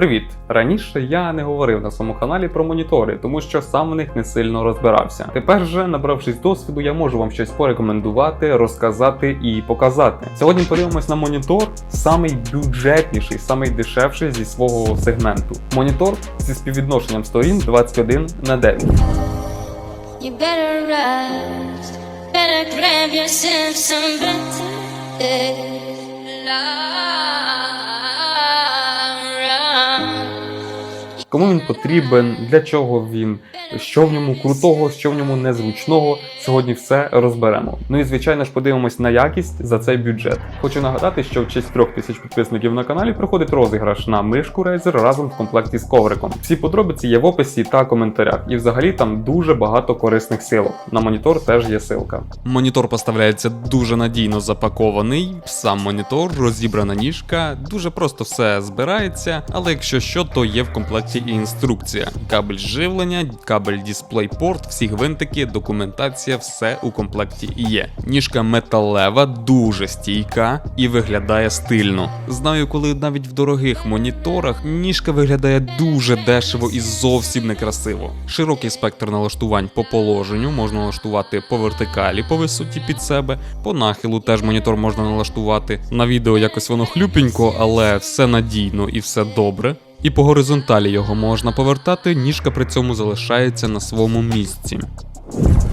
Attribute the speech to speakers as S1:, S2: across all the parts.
S1: Привіт! Раніше я не говорив на своєму каналі про монітори, тому що сам в них не сильно розбирався. Тепер же, набравшись досвіду, я можу вам щось порекомендувати, розказати і показати. Сьогодні подивимось на монітор, самий бюджетніший, самий дешевший зі свого сегменту. Монітор зі співвідношенням сторін 21 на 9.
S2: You better rise, better grab yourself some better
S1: Кому він потрібен, для чого він, що в ньому крутого, що в ньому незручного. Сьогодні все розберемо. Ну і звичайно ж подивимось на якість за цей бюджет. Хочу нагадати, що в честь трьох тисяч підписників на каналі проходить розіграш на мишку Razer разом в комплекті з ковриком. Всі подробиці є в описі та коментарях. І взагалі там дуже багато корисних силок. На монітор теж є силка.
S3: Монітор поставляється дуже надійно запакований. Сам монітор, розібрана ніжка, дуже просто все збирається, але якщо що, то є в комплекті і інструкція. Кабель живлення, кабель DisplayPort, всі гвинтики, документація, все у комплекті є. Ніжка металева, дуже стійка і виглядає стильно. Знаю, коли навіть в дорогих моніторах ніжка виглядає дуже дешево і зовсім некрасиво. Широкий спектр налаштувань по положенню можна налаштувати по вертикалі, по висоті під себе, по нахилу теж монітор можна налаштувати. На відео якось воно хлюпенько, але все надійно і все добре. І по горизонталі його можна повертати, ніжка при цьому залишається на своєму місці.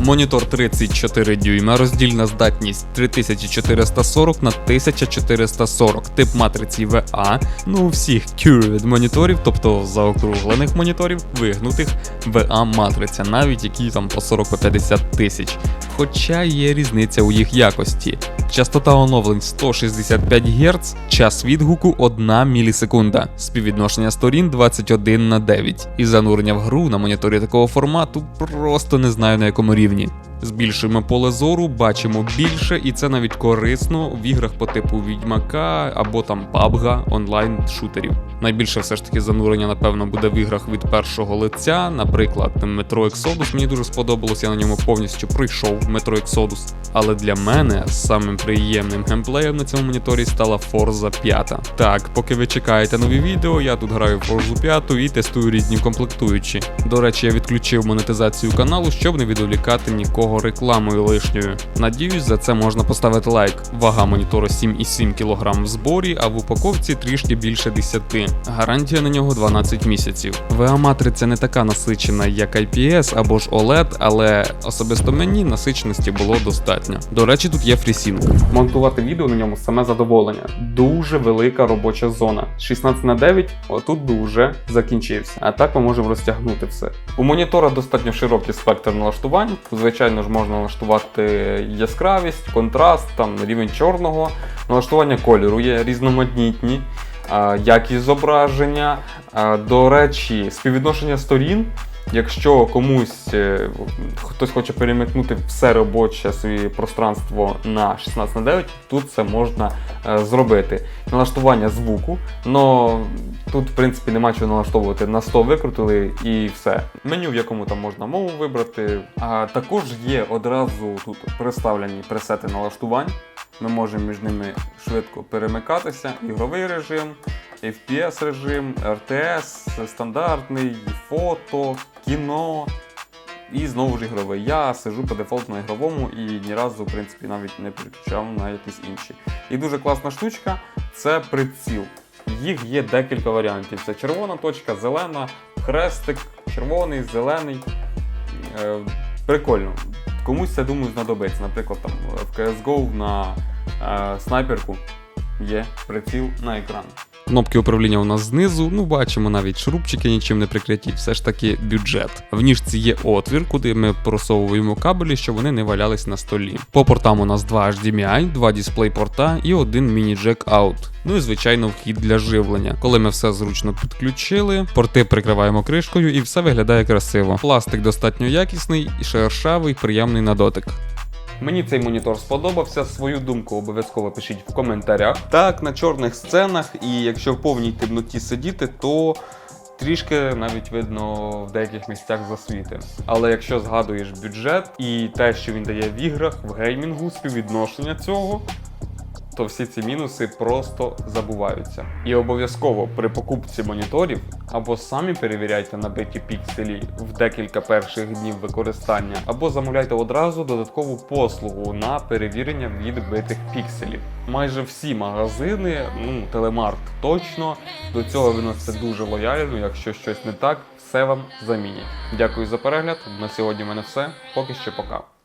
S3: Монітор 34 дюйма, роздільна здатність 3440 на 1440, тип матриці VA, ну всіх curved моніторів, тобто заокруглених моніторів, вигнутих VA матриця, навіть які там по 40-50 тисяч. Хоча є різниця у їх якості. Частота оновлень 165 Гц, час відгуку 1 мілісекунда, співвідношення сторін 21 на 9. І занурення в гру на моніторі такого формату просто не знаю на якому рівні. Збільшуємо поле зору, бачимо більше, і це навіть корисно в іграх по типу Відьмака або там PUBG онлайн шутерів. Найбільше все ж таки занурення, напевно, буде в іграх від першого лиця. Наприклад, Metro Exodus мені дуже сподобалось, я на ньому повністю пройшов Metro Exodus. Але для мене самим приємним геймплеєм на цьому моніторі стала Forza 5. Так, поки ви чекаєте нові відео, я тут граю в Forza 5 і тестую різні комплектуючі. До речі, я відключив монетизацію каналу, щоб не відволікати нікого рекламою лишньою. Надіюсь, за це можна поставити лайк. Вага монітору 7,7 кг в зборі, а в упаковці трішки більше 10. Гарантія на нього 12 місяців. VA-матриця не така насичена, як IPS або ж OLED, але особисто мені насиченості було достатньо. До речі, тут є фрісінг.
S1: Монтувати відео на ньому саме задоволення. Дуже велика робоча зона. 16 на 9 отут вже закінчився. А так ми можемо розтягнути все. У монітора достатньо широкий спектр налаштувань. Звичайно ж, можна налаштувати яскравість, контраст, там рівень чорного. Налаштування кольору є різноманітні. Якість зображення. До речі, співвідношення сторін. Якщо комусь е, хтось хоче перемикнути все робоче своє пространство на 16 на 9, тут це можна е, зробити. Налаштування звуку, но тут в принципі нема чого налаштовувати. На 100 викрутили і все. Меню, в якому там можна мову вибрати. А також є одразу тут представлені пресети налаштувань. Ми можемо між ними швидко перемикатися. Ігровий режим, FPS режим, RTS, стандартний, фото, кіно. І знову ж ігровий. Я сижу по дефолту на ігровому і ні разу, в принципі, навіть не переключав на якісь інші. І дуже класна штучка це приціл. Їх є декілька варіантів. Це червона точка, зелена, хрестик, червоний, зелений. Е, прикольно. Комусь це думаю знадобиться. Наприклад, там в CSGO на е, снайперку є приціл на екран.
S3: Кнопки управління у нас знизу, ну бачимо навіть шурупчики нічим не прикриті, все ж таки бюджет. В ніжці є отвір, куди ми просовуємо кабелі, щоб вони не валялись на столі. По портам у нас два HDMI, два дисплей порта і один міні-джек out. Ну і звичайно вхід для живлення. Коли ми все зручно підключили, порти прикриваємо кришкою і все виглядає красиво. Пластик достатньо якісний шершавий, приємний на дотик.
S1: Мені цей монітор сподобався. Свою думку обов'язково пишіть в коментарях. Так, на чорних сценах, і якщо в повній темноті сидіти, то трішки навіть видно в деяких місцях засвіти. Але якщо згадуєш бюджет і те, що він дає в іграх, в геймінгу, співвідношення цього, то всі ці мінуси просто забуваються. І обов'язково при покупці моніторів або самі перевіряйте набиті пікселі в декілька перших днів використання, або замовляйте одразу додаткову послугу на перевірення відбитих пікселів. Майже всі магазини, ну телемарк точно, до цього відносяться дуже лояльно. Якщо щось не так, все вам замінять. Дякую за перегляд. На сьогодні в мене все. Поки що пока.